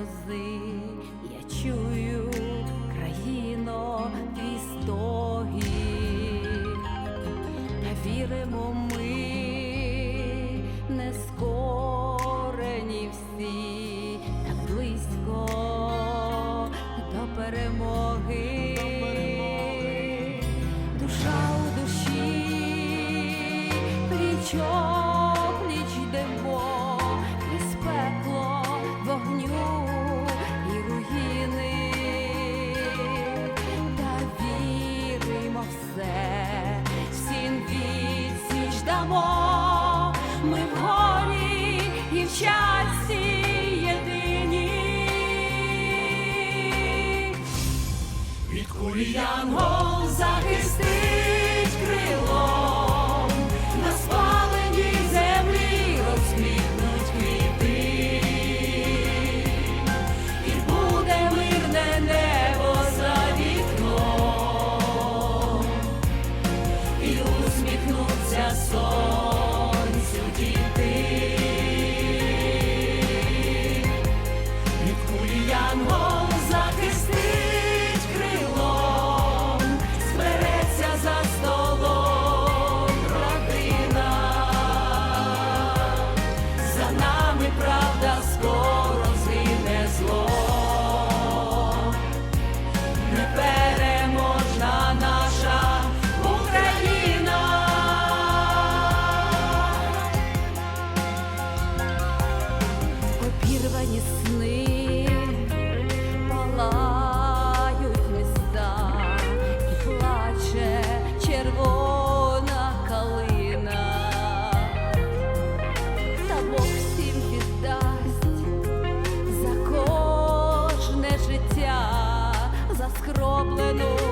грози, я чую країно твій стогін, та віримо ми, не скорені всі, так близько до перемоги. Душа у душі плічо. дамо, ми в горі і в часі єдині, від кулі янгол захистить крило. Пані палають міста і плаче червона калина, та Бог всім віддасть за кожне життя, за.